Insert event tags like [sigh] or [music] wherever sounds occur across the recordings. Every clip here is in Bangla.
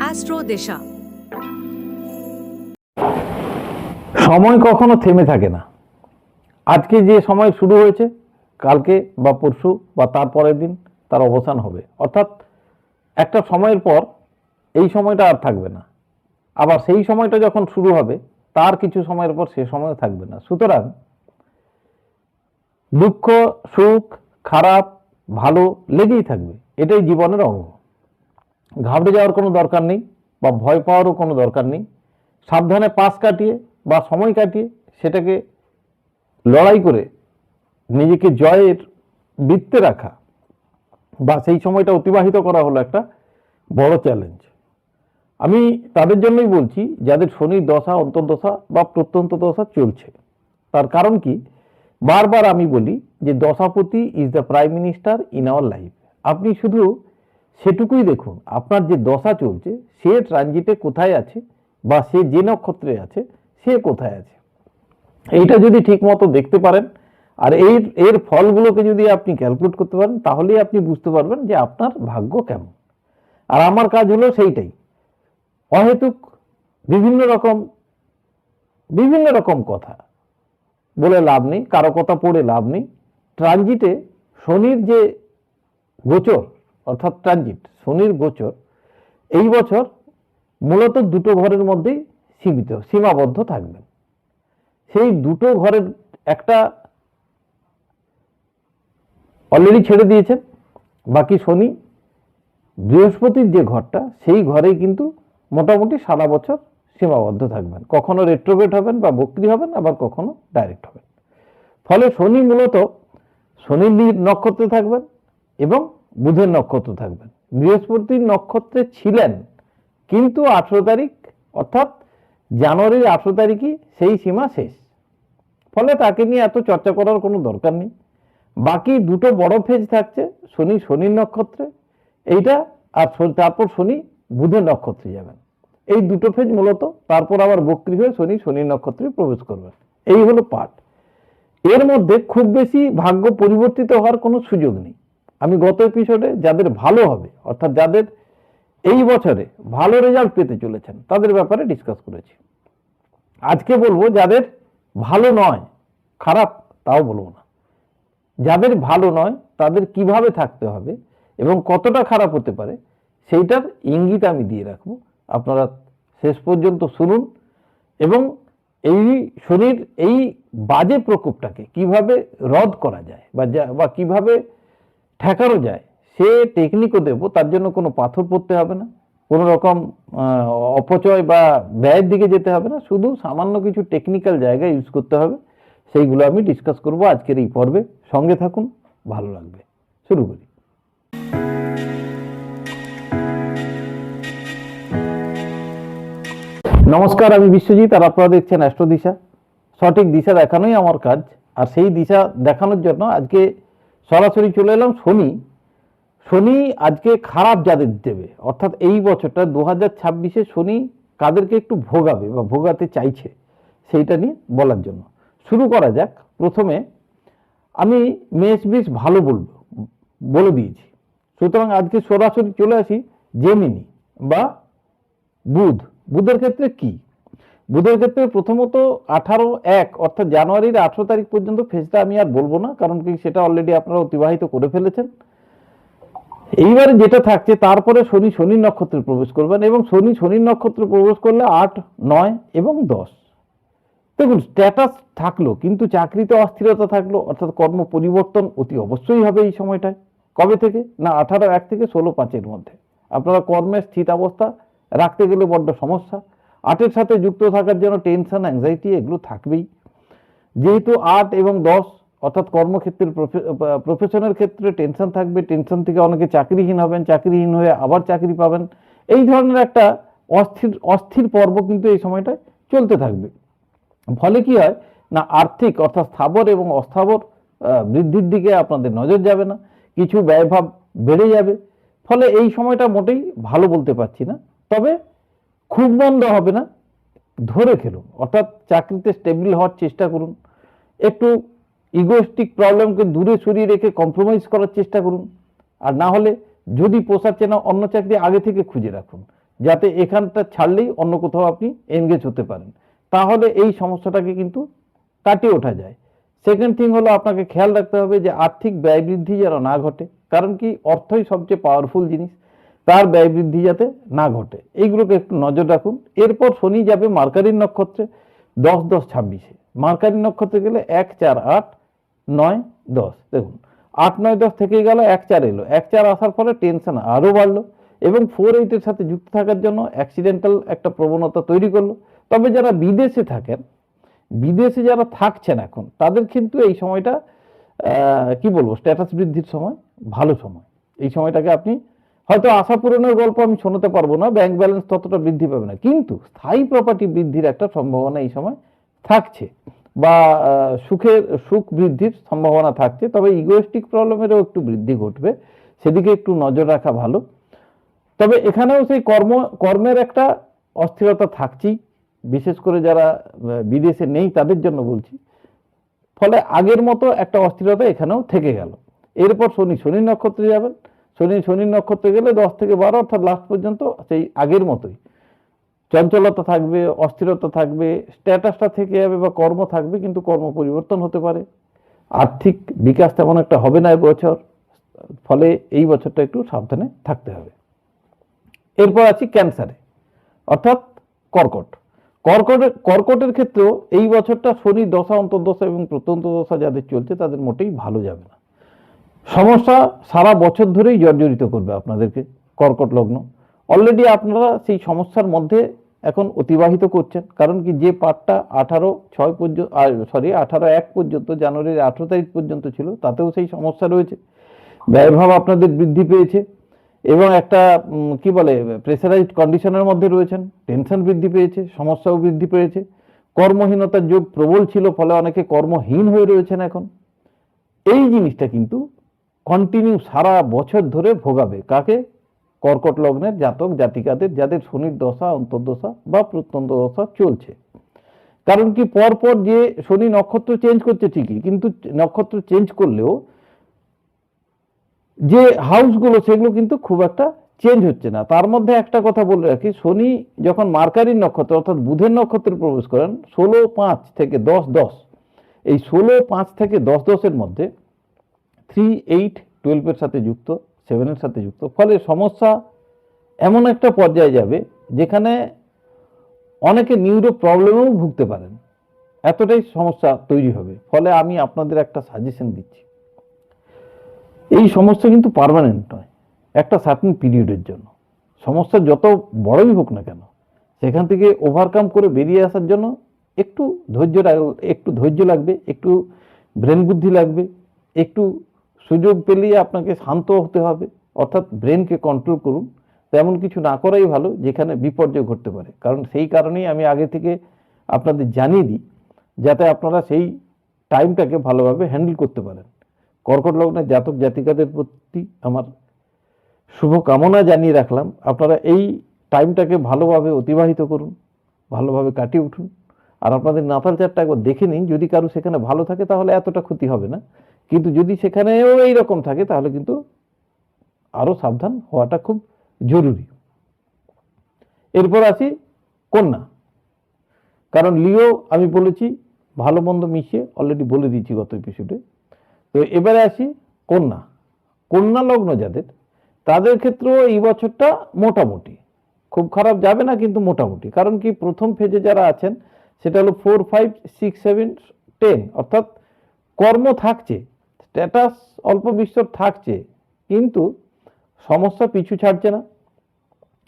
অ্যাস্ট্রো দিশা। সময় কখনো থেমে থাকে না। আজকে যে সময় শুরু হয়েছে, কালকে বা পরশু বা তার পরের দিন তার অবসান হবে। অর্থাৎ একটা সময়ের পর এই সময়টা আর থাকবে না। আবার সেই সময়টা যখন শুরু হবে, তার কিছু সময়ের পর সে সময়ও থাকবে না। সুতরাং দুঃখ, সুখ, খারাপ, ভালো লেগেই থাকবে। এটাই জীবনের অঙ্গ। ঘাবড়ে যাওয়ার কোনো দরকার নেই বা ভয় পাওয়ারও কোনো দরকার নেই। সাবধানে পাস কাটিয়ে বা সময় কাটিয়ে সেটাকে লড়াই করে নিজেকে জয়ের বৃত্তে রাখা বা সেই সময়টা অতিবাহিত করা হলো একটা বড় চ্যালেঞ্জ আমি তাদের জন্যই বলছি, যাদের শনির দশা, অন্তর্দশা বা প্রত্যন্ত দশা চলছে, তার কারণ কি? বারবার আমি বলি যে দশাপতি is the prime minister in our life আপনি শুধু সেটুকুই দেখুন, আপনার যে দশা চলছে, সে ট্রানজিটে কোথায় আছে বা সে যে নক্ষত্রে আছে, সে কোথায় আছে? এইটা যদি ঠিকমতো দেখতে পারেন, আর এর এর ফলগুলোকে যদি আপনি ক্যালকুলেট করতে পারেন, তাহলেই আপনি বুঝতে পারবেন যে আপনার ভাগ্য কেমন। আর আমার কাজ হলো সেইটাই, অহেতুক বিভিন্ন রকম বিভিন্ন রকম কথা বলে লাভ নেই, কারও কথা পড়ে লাভ নেই। ট্রানজিটে শনির যে গোচর অর্থাৎ ট্রানজিট, শনির গোচর, এই বছর মূলত দুটো ঘরের মধ্যেই সীমিত, সীমাবদ্ধ থাকবেন সেই দুটো ঘরের একটা অলরেডি ছেড়ে দিয়েছেন বাকি শনি, বৃহস্পতির যে ঘরটা, সেই ঘরেই কিন্তু মোটামুটি সারা বছর সীমাবদ্ধ থাকবেন। কখনো রেট্রোগেট হবেন বা বক্রি হবেন, আবার কখনো ডাইরেক্ট হবেন। ফলে শনি মূলত শনির নি- নক্ষত্রে থাকবেন এবং বুধের নক্ষত্র থাকবেন। বৃহস্পতির নক্ষত্রে ছিলেন, কিন্তু আঠেরো তারিখ, অর্থাৎ জানুয়ারির আঠেরো তারিখই সেই সীমা শেষ। ফলে তাকে নিয়ে এত চর্চা করার কোনো দরকার নেই। বাকি দুটো বড় ফেজ থাকছে, শনি, শনির নক্ষত্রে। এইটা আর তারপর শনি, বুধের নক্ষত্রে যাবেন। এই দুটো ফেজ মূলত, তারপর আবার বক্রি হয়ে শনি, শনির নক্ষত্রে প্রবেশ করবেন। এই হলো পাঠ। এর মধ্যে খুব বেশি ভাগ্য পরিবর্তিত হওয়ার কোনো সুযোগ নেই। আমি গত এপিসোডে যাদের ভালো হবে, অর্থাৎ যাদের এই বছরে ভালো রেজাল্ট পেতে চলেছেন, তাদের ব্যাপারে ডিসকাস করেছি। আজকে বলব যাদের ভালো নয়, খারাপ তাও বলব না। যাদের ভালো নয়, তাদের কীভাবে থাকতে হবে এবং কতটা খারাপ হতে পারে, সেইটার ইঙ্গিত আমি দিয়ে রাখব। আপনারা শেষ পর্যন্ত শুনুন এবং এই শনির এই বাজে প্রকোপটাকে কীভাবে রদ করা যায় বা বা কীভাবে ঠেকানো যায়, সে টেকনিকও দেবো, তার জন্য কোনো পাথর পড়তে হবে না। কোনো রকম অপচয় বা ব্যয়ের দিকে যেতে হবে না, শুধু সামান্য কিছু টেকনিক্যাল জায়গা ইউজ করতে হবে। সেইগুলো আমি ডিসকাস করব আজকের এই পর্বে। সঙ্গে থাকুন, ভালো লাগবে। শুরু করি। নমস্কার, আমি বিশ্বজিৎ আর আপনারা দেখছেন অ্যাস্ট্রো দিশা। সঠিক দিশা দেখানোই আমার কাজ। আর সেই দিশা দেখানোর জন্য আজকে সরাসরি চলে এলাম শনি। শনি আজকে খারাপ যাদের দেবে, অর্থাৎ এই বছরটা দু হাজার ছাব্বিশে শনি কাদেরকে একটু ভোগাবে বা ভোগাতে চাইছে, সেইটা নিয়ে বলার জন্য। শুরু করা যাক। প্রথমে আমি মেষ বেশ ভালো বলব, বলে দিয়েছি। সুতরাং আজকে সরাসরি চলে আসি জেমিনি বা বুধ। বুধের ক্ষেত্রে কি? বুধের ক্ষেত্রে প্রথমত আঠারো এক, অর্থাৎ জানুয়ারির আঠারো তারিখ পর্যন্ত ফেজটা আমি আর বলব না, কারণ কি সেটা অলরেডি আপনারা অতিবাহিত করে ফেলেছেন। এইবারে যেটা থাকছে, তারপরে শনি শনি নক্ষত্রে প্রবেশ করবেন এবং শনি শনি নক্ষত্রে প্রবেশ করলে আট, নয় এবং দশ। দেখুন স্ট্যাটাস থাকল, কিন্তু চাকরিতে অস্থিরতা থাকল, অর্থাৎ কর্ম পরিবর্তন অতি অবশ্যই হবে এই সময়টায়। কবে থেকে? না, আঠারো এক থেকে ষোলো পাঁচের মধ্যে। আপনারা কর্মের স্থিতাবস্থা রাখতে গেলে বড্ড সমস্যা। আটের সাথে যুক্ত থাকার জন্য টেনশন অ্যাংজাইটি এগুলো থাকবেই। যেহেতু আট এবং দশ, অর্থাৎ কর্মক্ষেত্রের প্রফেশনের ক্ষেত্রে টেনশন থাকবে টেনশন থেকে অনেকে চাকরিহীন হবেন, চাকরিহীন হয়ে আবার চাকরি পাবেন। এই ধরনের একটা অস্থির অস্থির পর্ব কিন্তু এই সময়টায় চলতে থাকবে। ফলে কি হয়? না, আর্থিক, অর্থাৎ স্থাবর এবং অস্থাবর বৃদ্ধির দিকে আপনাদের নজর যাবে না। কিছু ব্যয়ভাব বেড়ে যাবে। ফলে এই সময়টা মোটেই ভালো বলতে পারছি না। তবে খুব মন্দ হবে না, ধরে খেলুন অর্থাৎ চাকরিতে স্টেবল হওয়ার চেষ্টা করুন, একটু ইগোস্টিক প্রবলেমকে দূরে সরিয়ে রেখে কম্প্রোমাইজ করার চেষ্টা করুন, আর না হলে যদি পোষাচ্ছে না, অন্য চাকরি আগে থেকে খুঁজে রাখুন, যাতে এখানটা ছাড়লেই অন্য কোথাও আপনি এনগেজ হতে পারেন। তাহলে এই সমস্যাটাকে কিন্তু কাটিয়ে ওঠা যায়। সেকেন্ড থিং হলো, আপনাকে খেয়াল রাখতে হবে যে আর্থিক ব্যয় বৃদ্ধি যেন না ঘটে, কারণ কি? অর্থই সবচেয়ে পাওয়ারফুল জিনিস। তার ব্যয় বৃদ্ধি যাতে না ঘটে। এইগুলোকে একটু নজর রাখুন। এরপর শনি যাবে মার্কারির নক্ষত্রে, দশ দশ ছাব্বিশে। মার্কারি নক্ষত্রে গেলে এক চার আট নয় দশ। দেখুন, আট নয় দশ থেকে গেল, এক চার এলো। এক চার আসার ফলে টেনশন আরও বাড়লো এবং ফোর এইটের সাথে যুক্ত থাকার জন্য অ্যাক্সিডেন্টাল একটা প্রবণতা তৈরি করল। তবে যারা বিদেশে থাকেন, বিদেশে যারা থাকছেন এখন, তাদের কিন্তু এই সময়টা কি বলব স্ট্যাটাস বৃদ্ধির সময়, ভালো সময়। এই সময়টাকে আপনি হয়তো আশা পূরণের গল্প আমি শোনাতে পারব না ব্যাংক ব্যালেন্স ততটা বৃদ্ধি পাবে না। কিন্তু স্থায়ী প্রপার্টি বৃদ্ধির একটা সম্ভাবনা এই সময় থাকছে বা সুখের, সুখ বৃদ্ধির সম্ভাবনা থাকছে। তবে ইগোয়েস্টিক প্রবলেমেরও একটু বৃদ্ধি ঘটবে, সেদিকে একটু নজর রাখা ভালো। তবে এখানেও সেই কর্ম, কর্মের একটা অস্থিরতা থাকছেই। বিশেষ করে যারা বিদেশে নেই তাদের জন্য বলছি। ফলে আগের মতো একটা অস্থিরতা এখানেও থেকে গেল। এরপর শনি শনি নক্ষত্রে যাবেন। শনি শনি নক্ষত্রে গেলে দশ থেকে বারো, অর্থাৎ লাস্ট পর্যন্ত সেই আগের মতোই। চঞ্চলতা থাকবে, অস্থিরতা থাকবে, স্ট্যাটাসটা থেকে যাবে বা কর্ম থাকবে, কিন্তু কর্ম পরিবর্তন হতে পারে। আর্থিক বিকাশ তেমন একটা হবে না এবছর, ফলে এই বছরটা একটু সাবধানে থাকতে হবে। এরপর আছি ক্যান্সারে, অর্থাৎ কর্কট। কর্কটের কর্কটের ক্ষেত্রেও এই বছরটা শনি দশা, অন্তর্দশা এবং প্রত্যন্ত দশা যাদের চলছে, তাদের মোটেই ভালো যাবে না। সমস্যা সারা বছর ধরেই জর্জরিত করবে আপনাদেরকে, কর্কট লগ্ন। অলরেডি আপনারা সেই সমস্যার মধ্যে এখন অতিবাহিত করছেন, কারণ কি যে পার্টটা আঠারো ছয় পর্যন্ত সরি আঠারো এক পর্যন্ত, জানুয়ারির আঠেরো তারিখ পর্যন্ত ছিল, তাতেও সেই সমস্যা রয়েছে। ব্যয়ভাব আপনাদের বৃদ্ধি পেয়েছে এবং একটা কি বলে প্রেসারাইজড কন্ডিশনের মধ্যে রয়েছেন টেনশন বৃদ্ধি পেয়েছে, সমস্যাও বৃদ্ধি পেয়েছে। কর্মহীনতার যোগ প্রবল ছিল, ফলে অনেকে কর্মহীন হয়ে রয়েছেন এখন। এই জিনিসটা কিন্তু কন্টিনিউ সারা বছর ধরে ভোগাবে। কাকে? কর্কট লগ্নের জাতক, জাতিকাদের, যাদের শনির দশা, অন্তর্দশা বা প্রত্যন্ত দশা চলছে। কারণ কি, পরপর যে শনি নক্ষত্র চেঞ্জ করছে ঠিকই, কিন্তু নক্ষত্র চেঞ্জ করলেও যে হাউসগুলো সেগুলো কিন্তু খুব একটা চেঞ্জ হচ্ছে না। তার মধ্যে একটা কথা বলে রাখি, শনি যখন মার্কারির নক্ষত্র, অর্থাৎ বুধের নক্ষত্রে প্রবেশ করেন, ষোলো পাঁচ থেকে দশ দশ, এই ষোলো পাঁচ থেকে দশ দশের মধ্যে থ্রি এইট টুয়েলভের সাথে যুক্ত সেভেনের সাথে যুক্ত। ফলে সমস্যা এমন একটা পর্যায়ে যাবে যেখানে অনেকে নিউরো প্রবলেমেও ভুগতে পারেন। এতটাই সমস্যা তৈরি হবে। ফলে আমি আপনাদের একটা সাজেশন দিচ্ছি। এই সমস্যা কিন্তু পার্মানেন্ট নয়, একটা সার্টেন পিরিয়ডের জন্য। সমস্যা যত বড়ই হোক না কেন, সেখান থেকে ওভারকাম করে বেরিয়ে আসার জন্য একটু ধৈর্য একটু ধৈর্য লাগবে, একটু ব্রেন বুদ্ধি লাগবে, একটু সুযোগ পেলেই আপনাকে শান্ত হতে হবে, অর্থাৎ ব্রেনকে কন্ট্রোল করুন। তেমন কিছু না করাই ভালো, যেখানে বিপর্যয় ঘটতে পারে। কারণ সেই কারণেই আমি আগে থেকে আপনাদের জানিয়ে দিই, যাতে আপনারা সেই টাইমটাকে ভালোভাবে হ্যান্ডেল করতে পারেন। কর্কট লগ্নের জাতক জাতিকাদের প্রতি আমার শুভ কামনা জানিয়ে রাখলাম। আপনারা এই টাইমটাকে ভালোভাবে অতিবাহিত করুন, ভালোভাবে কাটিয়ে উঠুন। আর আপনাদের নাতাল চারটা একবার দেখে নিন, যদি কারও সেখানে ভালো থাকে, তাহলে এতটা ক্ষতি হবে না। কিন্তু যদি সেখানেও এই রকম থাকে, তাহলে কিন্তু আরও সাবধান হওয়াটা খুব জরুরি। এরপর আসি কন্যা। কারণ লিও, আমি বলেছি, ভালো মন্দ মিশিয়ে অলরেডি বলে দিয়েছি গত এপিসোডে তো এবারে আসি কন্যা। কন্যা লগ্ন যাদের, তাদের ক্ষেত্রেও এই বছরটা মোটামুটি। খুব খারাপ যাবে না, কিন্তু মোটামুটি। কারণ কি, প্রথম ফেজে যারা আছেন, সেটা হলো four five six seven ten অর্থাৎ কর্ম থাকছে। স্ট্যাটাস অল্প বিস্তর থাকছে, কিন্তু সমস্যা পিছু ছাড়ছে না।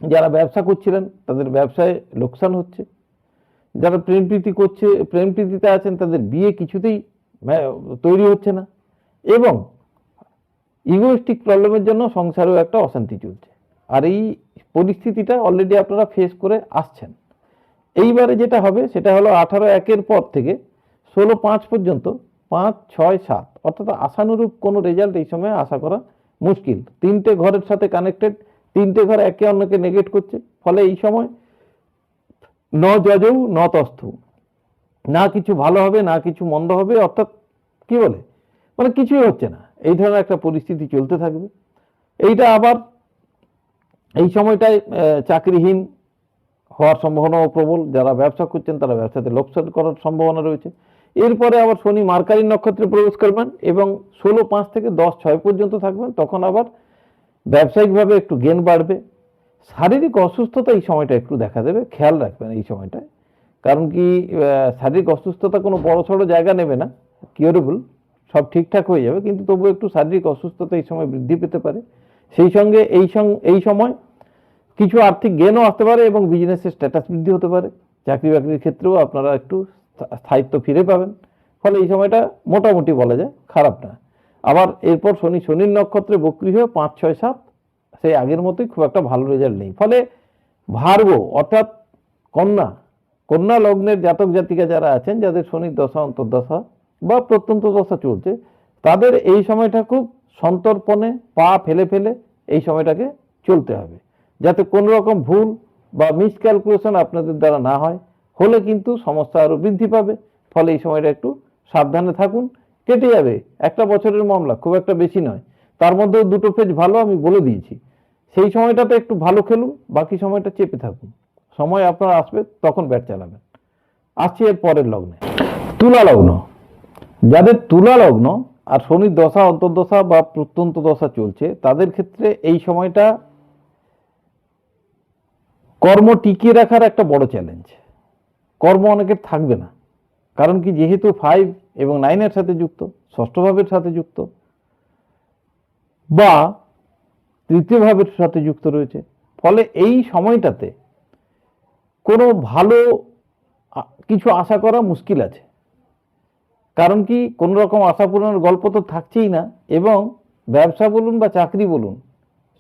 যারা ব্যবসা করছিলেন, তাদের ব্যবসায় লোকসান হচ্ছে। যারা প্রেম প্রীতি করছে, প্রেম প্রীতিতে আছেন, তাদের বিয়ে কিছুতেই তৈরি হচ্ছে না। এবং ইগোইস্টিক প্রবলেমের জন্য সংসারেও একটা অশান্তি চলছে। আর এই পরিস্থিতিটা অলরেডি আপনারা ফেস করে আসছেন। এইবারে যেটা হবে, সেটা হলো আঠারো একের পর থেকে ষোলো পাঁচ পর্যন্ত পাঁচ, ছয়, সাত। অর্থাৎ আশানুরূপ কোনো রেজাল্ট এই সময় আশা করা মুশকিল। তিনটে ঘরের সাথে কানেক্টেড তিনটে ঘর একে অন্যকে নেগেট করছে। ফলে এই সময় ন যজৌ ন তস্থু না কিছু ভালো হবে, না কিছু মন্দ হবে, অর্থাৎ কি বলে? মানে কিছুই হচ্ছে না। এই ধরনের একটা পরিস্থিতি চলতে থাকবে। এইটা আবার এই সময়টায় চাকরিহীন হওয়ার সম্ভাবনাও প্রবল। যারা ব্যবসা করছেন, তারা ব্যবসাতে লোকসান করার সম্ভাবনা রয়েছে। এরপরে আবার শনি মার্কারি নক্ষত্রে প্রবেশ করবেন এবং ষোলো পাঁচ থেকে দশ ছয় পর্যন্ত থাকবেন, তখন আবার ব্যবসায়িকভাবে একটু গেন বাড়বে। শারীরিক অসুস্থতা এই সময়টা একটু দেখা দেবে, খেয়াল রাখবেন এই সময়টায়। কারণ কি শারীরিক অসুস্থতা কোনো বড় সড়ো জায়গা নেবে না কিওরেবল সব ঠিকঠাক হয়ে যাবে, কিন্তু তবু একটু শারীরিক অসুস্থতা এই সময় বৃদ্ধি পেতে পারে। সেই সঙ্গে এই এই সময় কিছু আর্থিক গেনও আসতে পারে এবং বিজনেসের স্ট্যাটাস বৃদ্ধি হতে পারে। চাকরি বাকরির ক্ষেত্রেও আপনারা একটু স্থায়িত্ব ফিরে পাবেন। ফলে এই সময়টা মোটামুটি বলা যায় খারাপ না। আবার এরপর শনি, শনির নক্ষত্রে বক্রি হয়ে পাঁচ, ছয়, সাত, সেই আগের মতোই খুব একটা ভালো রেজাল্ট নেই। ফলে ভার্গ অর্থাৎ কন্যা কন্যা লগ্নের জাতক জাতিকা যারা আছেন, যাদের শনির দশা, অন্তর্দশা বা প্রত্যন্ত দশা চলছে, তাদের এই সময়টা খুব সন্তর্পণে পা ফেলে ফেলে এই সময়টাকে চলতে হবে। যাতে কোনো রকম ভুল বা মিসক্যালকুলেশন আপনাদের দ্বারা না হয়। হলে কিন্তু সমস্যা আরও বৃদ্ধি পাবে। ফলে এই সময়টা একটু সাবধানে থাকুন। কেটে যাবে। একটা বছরের মামলা খুব একটা বেশি নয়। তার মধ্যেও দুটো পেজ ভালো আমি বলে দিয়েছি। সেই সময়টাতে একটু ভালো খেলুন, বাকি সময়টা চেপে থাকুন। সময় আপনার আসবে, তখন ব্যাট চালাবেন। আসছি এর পরের লগ্নে। তুলা লগ্ন। যাদের তুলা লগ্ন আর শনির দশা, অন্তর্দশা বা প্রত্যন্ত দশা চলছে, তাদের ক্ষেত্রে এই সময়টা কর্ম টিকিয়ে রাখার একটা বড় চ্যালেঞ্জ কর্ম অনেকের থাকবে না। কারণ কি, যেহেতু ফাইভ এবং নাইনের সাথে যুক্ত ষষ্ঠ ভাবের সাথে যুক্ত, বা তৃতীয় ভাবের সাথে যুক্ত রয়েছে, ফলে এই সময়টাতে কোনো ভালো কিছু আশা করা মুশকিল আছে। কারণ কি, কোনো রকম আশা পূরণের গল্প তো থাকছেই না, এবং ব্যবসা বলুন বা চাকরি বলুন,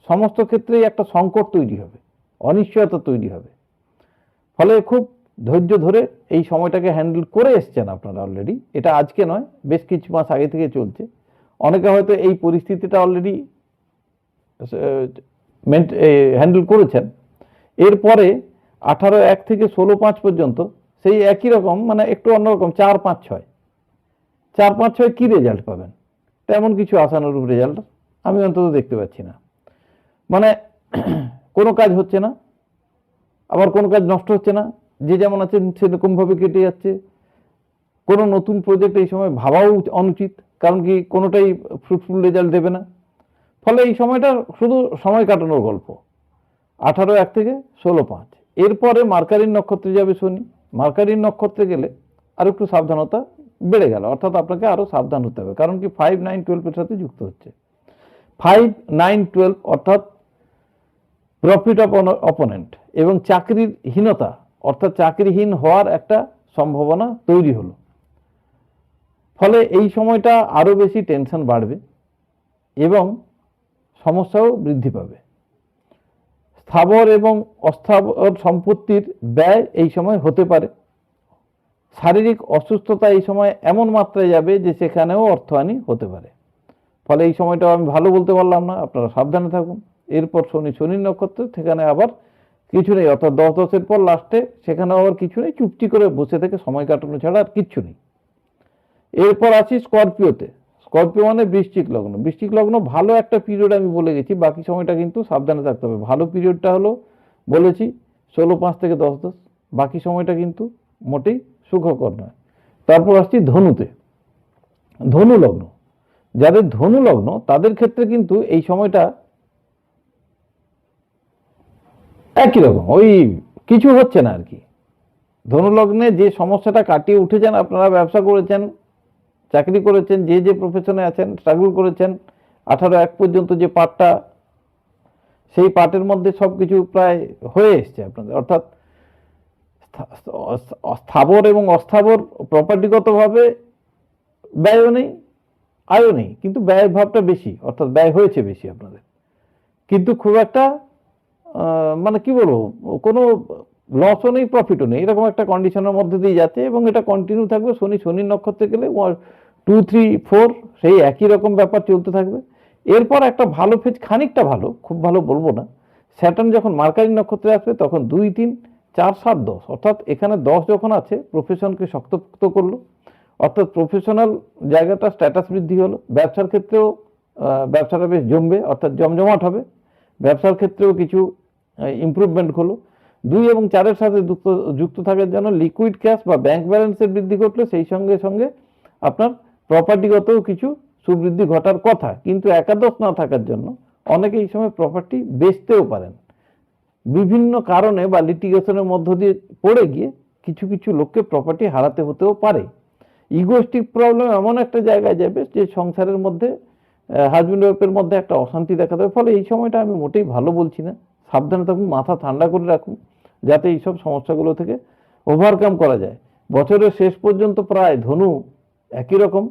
সমস্ত ক্ষেত্রেই একটা সংকট তৈরি হবে, অনিশ্চয়তা তৈরি হবে। ফলে খুব ধৈর্য ধরে এই সময়টাকে হ্যান্ডেল করে এসছেন আপনারা অলরেডি এটা আজকে নয়, বেশ কিছু মাস আগে থেকে চলছে। অনেকে হয়তো এই পরিস্থিতিটা অলরেডি হ্যান্ডেল করেছেন। এরপরে আঠারো এক থেকে ষোলো পাঁচ পর্যন্ত সেই একই রকম মানে একটু অন্যরকম চার পাঁচ ছয়। চার পাঁচ ছয় কী রেজাল্ট পাবেন? তেমন কিছু আশানুরূপ রেজাল্ট আমি অন্তত দেখতে পাচ্ছি না। মানে [clears throat] কোনো কাজ হচ্ছে না। আবার কোনো কাজ নষ্ট হচ্ছে না। যে যেমন আছেন সেরকমভাবে কেটে যাচ্ছে। কোনো নতুন প্রজেক্ট এই সময় ভাবাও অনুচিত, কারণ কি কোনোটাই ফ্রুটফুল রেজাল্ট দেবে না। ফলে এই সময়টা শুধু সময় কাটানোর গল্প। আঠারো এক থেকে ষোলো পাঁচ। এরপরে মার্কারির নক্ষত্রে যাবে শনি। মার্কারির নক্ষত্রে গেলে আর একটু সাবধানতা বেড়ে গেল। অর্থাৎ আপনাকে আরও সাবধান হতে হবে, কারণ কি ফাইভ নাইন টুয়েলভের সাথে যুক্ত হচ্ছে। ফাইভ নাইন টুয়েলভ অর্থাৎ প্রফিট অপোনেন্ট এবং চাকরির হীনতা অর্থাৎ চাকরিহীন হওয়ার একটা সম্ভাবনা তৈরি হলো। ফলে এই সময়টা আরও বেশি টেনশন বাড়বে এবং সমস্যাও বৃদ্ধি পাবে। স্থাবর এবং অস্থাবর সম্পত্তির ব্যয় এই সময় হতে পারে। শারীরিক অসুস্থতা এই সময় এমন মাত্রায় যাবে যে সেখানেও অর্থহানি হতে পারে। ফলে এই সময়টাও আমি ভালো বলতে পারলাম না, আপনারা সাবধানে থাকুন। এরপর শনি, শনির নক্ষত্র, সেখানে আবার কিছু নেই, অর্থাৎ দশ দশের পর লাস্টে সেখানে আবার কিছু নেই, চুপটি করে বসে থেকে সময় কাটানো ছাড়া আর কিচ্ছু নেই। এরপর আছি স্করপিওতে। স্করপিও মানে বৃশ্চিক লগ্ন। বৃশ্চিক লগ্ন ভালো একটা পিরিয়ড আমি বলে গেছি, বাকি সময়টা কিন্তু সাবধানে থাকতে হবে। ভালো পিরিয়ডটা হলো, বলেছি, ষোলো, পাঁচ থেকে দশ দশ। বাকি সময়টা কিন্তু মোটেই সুখকর নয়। তারপর আসছি ধনুতে। ধনু লগ্ন যাদের ধনু লগ্ন তাদের ক্ষেত্রে কিন্তু এই সময়টা একই রকম, ওই কিছু হচ্ছে না আর কি ধনুলগ্নে যে সমস্যাটা কাটিয়ে উঠেছেন, আপনারা ব্যবসা করেছেন, চাকরি করেছেন, যে যে প্রফেশনে আছেন স্ট্রাগল করেছেন, আঠারো এক পর্যন্ত যে পার্টটা সেই পার্টের মধ্যে সব কিছু প্রায় হয়ে এসছে আপনাদের। অর্থাৎ স্থাবর এবং অস্থাবর প্রপার্টিগতভাবে ব্যয়ও নেই, আয়ও নেই, কিন্তু ব্যয়ের ভাবটা বেশি, অর্থাৎ ব্যয় হয়েছে বেশি আপনাদের। কিন্তু খুব একটা মানে কি বলব, কোনো লসও নেই প্রফিটও নেই। এরকম একটা কন্ডিশনের মধ্যে দিয়ে যাচ্ছে এবং এটা কন্টিনিউ থাকবে। শনি শনির নক্ষত্রে গেলে টু থ্রি ফোর সেই একই রকম ব্যাপার চলতে থাকবে। এরপর একটা ভালো ফেজ খানিকটা ভালো, খুব ভালো বলব না। স্যাটার্ন যখন মার্কারি নক্ষত্রে আসবে, তখন দুই, তিন, চার, সাত, দশ, অর্থাৎ এখানে দশ যখন আছে প্রফেশনকে শক্তপোক্ত করল। অর্থাৎ প্রফেশনাল জায়গাটা স্ট্যাটাস বৃদ্ধি হলো। ব্যবসার ক্ষেত্রেও ব্যবসাটা বেশ জমবে, অর্থাৎ জমজমাট হবে। ব্যবসার ক্ষেত্রেও কিছু ইমপ্রুভমেন্ট হলো। দুই এবং চারের সাথে যুক্ত যুক্ত থাকার জন্য লিকুইড ক্যাশ বা ব্যাংক ব্যালেন্সের বৃদ্ধি ঘটলে সেই সঙ্গে সঙ্গে আপনার প্রপার্টিগতও কিছু সুবৃদ্ধি ঘটার কথা। কিন্তু একাদশ না থাকার জন্য অনেকে এই সময় প্রপার্টি বেচতেও পারেন। বিভিন্ন কারণে বা লিটিগেশনের মধ্য দিয়ে পড়ে গিয়ে কিছু কিছু লোককে প্রপার্টি হারাতে হতেও পারে। ইগোস্টিক প্রবলেম এমন একটা জায়গায় যাবে যে সংসারের মধ্যে হাজব্যান্ড ওয়াইফের মধ্যে একটা অশান্তি দেখা দেবে ফলে এই সময়টা আমি মোটেই ভালো বলছি না। সাবধানে থাকুন, মাথা ঠান্ডা করে রাখুন, যাতে এইসব সমস্যাগুলো থেকে ওভারকাম করা যায়। বছরের শেষ পর্যন্ত প্রায় ধনু একই রকম।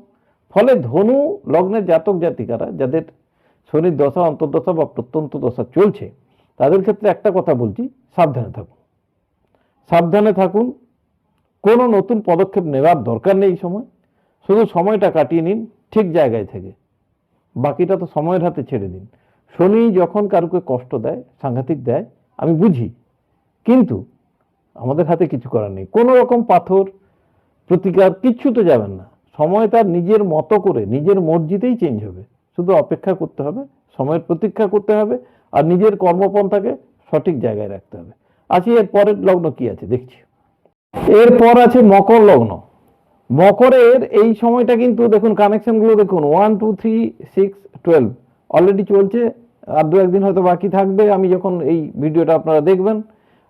ফলে ধনু লগ্নের জাতক জাতিকারা, যাদের শনির দশা, অন্তর্দশা বা প্রত্যন্ত দশা চলছে, তাদের ক্ষেত্রে একটা কথা বলছি, সাবধানে থাকুন। সাবধানে থাকুন, কোনো নতুন পদক্ষেপ নেওয়ার দরকার নেই এই সময়। শুধু সময়টা কাটিয়ে নিন, ঠিক জায়গায় থেকে। বাকিটা তো সময়ের হাতে ছেড়ে দিন। শনি যখন কারুকে কষ্ট দেয়, সাংঘাতিক দেয়, আমি বুঝি। কিন্তু আমাদের হাতে কিছু করার নেই। কোনো রকম পাথর, প্রতিকার কিচ্ছু তো যাবেন না। সময় তার নিজের মতো করে, নিজের মর্জিতেই চেঞ্জ হবে। শুধু অপেক্ষা করতে হবে, সময়ের প্রতীক্ষা করতে হবে, আর নিজের কর্মপন্থাকে সঠিক জায়গায় রাখতে হবে। আছি এর পরের লগ্ন কি আছে? দেখছি। এরপর আছে মকর লগ্ন। মকরের এই সময়টা কিন্তু দেখুন কানেকশনগুলো দেখুন one two three six twelve already চলছে। আর দু একদিন হয়তো বাকি থাকবে, আমি যখন এই ভিডিওটা আপনারা দেখবেন,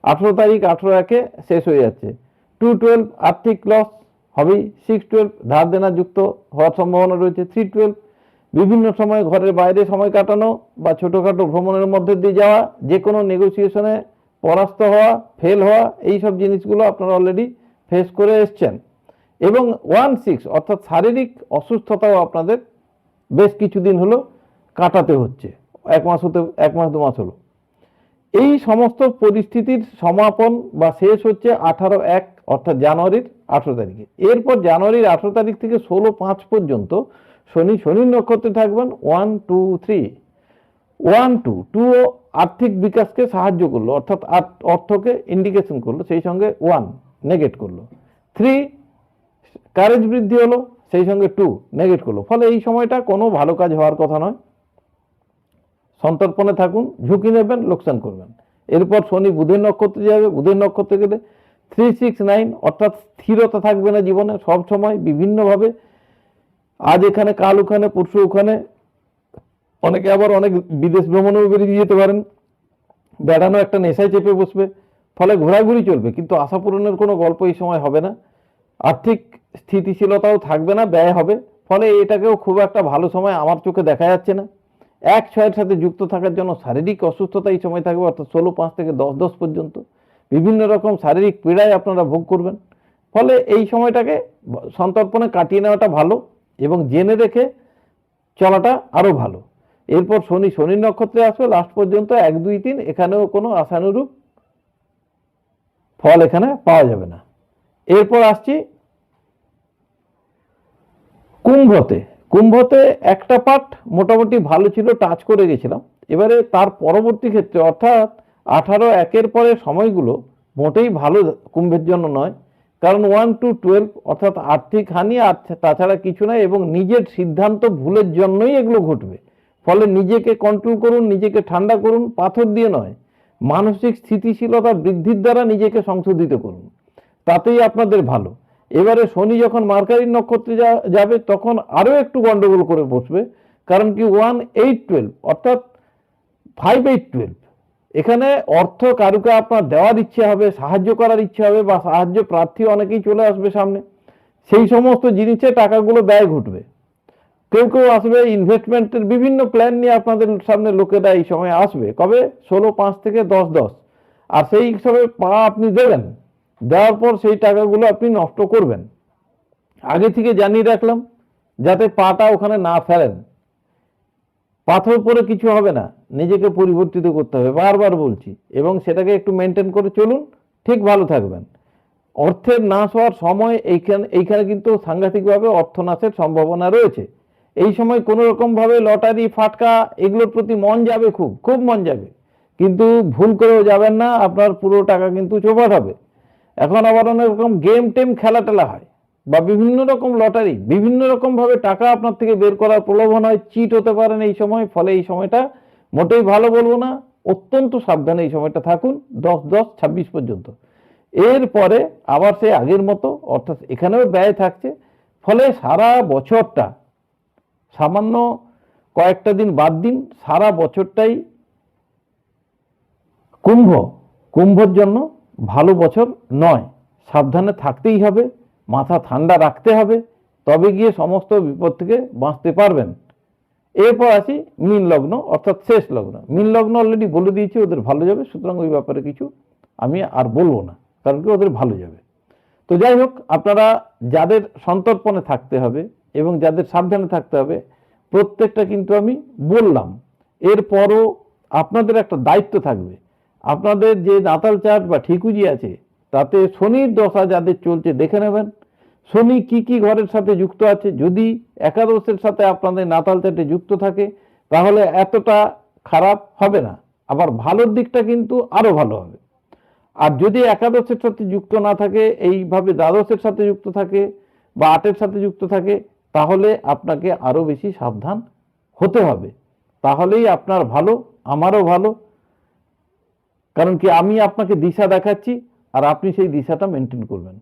আঠেরো তারিখ, আঠেরো একে শেষ হয়ে যাচ্ছে। টু টুয়েলভ আর্থিক লস হবেই সিক্স টুয়েলভ ধার দেনা যুক্ত হওয়ার সম্ভাবনা রয়েছে। থ্রি টুয়েলভ বিভিন্ন সময় ঘরের বাইরে সময় কাটানো বা ছোটোখাটো ভ্রমণের মধ্যে দিয়ে যাওয়া যে কোনো নেগোসিয়েশনে পরাস্ত হওয়া ফেল হওয়া এই সব জিনিসগুলো আপনারা অলরেডি ফেস করে এসছেন। এবং ওয়ান সিক্স অর্থাৎ শারীরিক অসুস্থতাও আপনাদের বেশ কিছুদিন হলো কাটাতে হচ্ছে। এক মাস হতে, এক মাস দু মাস হলো। এই সমস্ত পরিস্থিতির সমাপন বা শেষ হচ্ছে আঠারো এক অর্থাৎ জানুয়ারির আঠেরো তারিখে। এরপর জানুয়ারির আঠেরো তারিখ থেকে ষোলো পাঁচ পর্যন্ত শনি শনির নক্ষত্রে থাকবেন one, two, three. One, two two আর্থিক বিকাশকে সাহায্য করল, অর্থাৎ অর্থকে ইন্ডিকেশন করল, সেই সঙ্গে ওয়ান, নেগেট করল। থ্রি কারেজ বৃদ্ধি হলো, সেই সঙ্গে টু নেগেট করল। ফলে এই সময়টা কোনো ভালো কাজ হওয়ার কথা নয়। সন্তর্পণে থাকুন, ঝুঁকি নেবেন, লোকসান করবেন। এরপর শনি বুধের নক্ষত্রে যাবে। বুধের নক্ষত্রে গেলে থ্রি সিক্স নাইন অর্থাৎ স্থিরতা থাকবে না জীবনে। সব সময় বিভিন্নভাবে আজ এখানে, কাল ওখানে, পরশু ওখানে। অনেকে আবার অনেক বিদেশ ভ্রমণেও বেরিয়ে যেতে পারেন। বেড়ানো একটা নেশায় চেপে বসবে। ফলে ঘোরাঘুরি চলবে। কিন্তু আশা পূরণের কোনো গল্প এই সময় হবে না। আর্থিক স্থিতিশীলতাও থাকবে না, ব্যয় হবে। ফলে এটাকেও খুব একটা ভালো সময় আমার চোখে দেখা যাচ্ছে না। এক ছয়ের সাথে যুক্ত থাকার জন্য শারীরিক অসুস্থতা এই সময় থাকবে, অর্থাৎ ষোলো, পাঁচ থেকে দশ দশ পর্যন্ত। বিভিন্ন রকম শারীরিক পীড়ায় আপনারা ভোগ করবেন। ফলে এই সময়টাকে সন্তর্পণে কাটিয়ে নেওয়াটা ভালো এবং জেনে রেখে চলাটা আরও ভালো। এরপর শনি শনি নক্ষত্রে আসবে লাস্ট পর্যন্ত এক, দুই, তিন, এখানেও কোনো আশানুরূপ ফল এখানে পাওয়া যাবে না। এরপর আসছি কুম্ভতে কুম্ভতে একটা পার্ট মোটামুটি ভালো ছিল টাচ করে গেছিলাম। এবারে তার পরবর্তী ক্ষেত্রে, অর্থাৎ আঠারো একের পরে সময়গুলো মোটেই ভালো কুম্ভের জন্য নয়। কারণ ওয়ান টু টুয়েলভ অর্থাৎ আর্থিক হানি আর তাছাড়া কিছু নয়, এবং নিজের সিদ্ধান্ত ভুলের জন্যই এগুলো ঘটবে। ফলে নিজেকে কন্ট্রোল করুন, নিজেকে ঠান্ডা করুন, পাথর দিয়ে নয়। মানসিক স্থিতিশীলতা বৃদ্ধির দ্বারা নিজেকে সংশোধিত করুন। তাতেই আপনাদের ভালো। এবারে শনি যখন মার্কারির নক্ষত্রে যাবে, তখন আরও একটু গন্ডগোল করে বসবে, কারণ কি ওয়ান এইট টুয়েলভ অর্থাৎ ফাইভ এইট টুয়েলভ এখানে অর্থ কারুকে আপনার দেওয়ার ইচ্ছে হবে, সাহায্য করার ইচ্ছে হবে, বা সাহায্য প্রার্থী অনেকেই চলে আসবে সামনে। সেই সমস্ত জিনিসে টাকাগুলো ব্যয় ঘটবে। কেউ কেউ আসবে ইনভেস্টমেন্টের বিভিন্ন প্ল্যান নিয়ে আপনাদের সামনে লোকেরা এই সময় আসবে। কবে? ষোলো, পাঁচ থেকে দশ দশ। আর সেই হিসাবে পা আপনি দেবেন। দেওয়ার পর সেই টাকাগুলো আপনি নষ্ট করবেন। আগে থেকে জানিয়ে রাখলাম, যাতে পাটা ওখানে না ফেলেন। পাথর পরে কিছু হবে না, নিজেকে পরিবর্তিত করতে হবে, বারবার বলছি। এবং সেটাকে একটু মেনটেন করে চলুন, ঠিক ভালো থাকবেন। অর্থের নাশ হওয়ার সময় এইখানে এইখানে কিন্তু সাংঘাতিকভাবে অর্থ নাশের সম্ভাবনা রয়েছে। এই সময় কোনো রকমভাবে লটারি, ফাটকা, এগুলোর প্রতি মন যাবে খুব খুব মন যাবে। কিন্তু ভুল করেও যাবেন না, আপনার পুরো টাকা কিন্তু চোপাট হবে। এখন আবার অনেক রকম গেম টেম খেলা টেলা হয় বা বিভিন্ন রকম লটারি বিভিন্ন রকমভাবে টাকা আপনার থেকে বের করার প্রলোভন হয় চিট হতে পারেন এই সময়, ফলে এই সময়টা মোটেই ভালো বলব না, অত্যন্ত সাবধানে এই সময়টা থাকুন, দশ দশ, ছাব্বিশ পর্যন্ত। এরপরে আবার সে আগের মতো, অর্থাৎ এখানেও ব্যয় থাকছে, ফলে সারা বছরটা, সামান্য কয়েকটা দিন বাদ দিন, সারা বছরটাই কুম্ভ, কুম্ভর জন্য ভালো বছর নয়। সাবধানে থাকতেই হবে, মাথা ঠান্ডা রাখতে হবে, তবে গিয়ে সমস্ত বিপদ থেকে বাঁচতে পারবেন। এরপর আসি মীন লগ্ন, অর্থাৎ শেষ লগ্ন। মীন লগ্ন অলরেডি বলে দিয়েছি, ওদের ভালো যাবে, সুতরাং ওই ব্যাপারে কিছু আমি আর বলব না, কারণ কি ওদের ভালো যাবে। তো যাই হোক, আপনারা যাদের সন্তর্পণে থাকতে হবে এবং যাদের সাবধানে থাকতে হবে, প্রত্যেকটা কিন্তু আমি বললাম। এরপরও আপনাদের একটা দায়িত্ব থাকবে। আপনাদের যে নাতাল চার্ট বা ঠিকুজি আছে, তাতে শনির দশা যাদের চলছে দেখে নেবেন। শনি কি কি ঘরের সাথে যুক্ত আছে, যদি একাদশের সাথে আপনাদের নাতাল চার্টে যুক্ত থাকে, তাহলে এতটা খারাপ হবে না। আবার ভালোর দিকটা কিন্তু আরও ভালো হবে। আর যদি একাদশের সাথে যুক্ত না থাকে, এইভাবে দ্বাদশের সাথে যুক্ত থাকে বা আটের সাথে যুক্ত থাকে, তাহলে আপনাকে আরও বেশি সাবধান হতে হবে। তাহলেই আপনার ভালো, আমারও ভালো কারণ কি আমি আপনাকে দিশা দেখাচ্ছি আর আপনি সেই দিশাটা মেনটেন করবেন।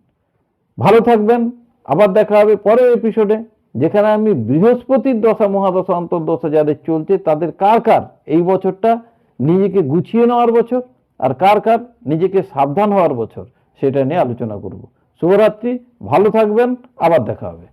ভালো থাকবেন, আবার দেখা হবে পরের এপিসোডে যেখানে আমি বৃহস্পতির দশা, মহাদশা, অন্তর্দশা যাদের চলছে, তাদের কার কার এই বছরটা নিজেকে গুছিয়ে নেওয়ার বছর আর কার কার নিজেকে সাবধান হওয়ার বছর, সেটা নিয়ে আলোচনা করব। শুভরাত্রি, ভালো থাকবেন, আবার দেখা হবে।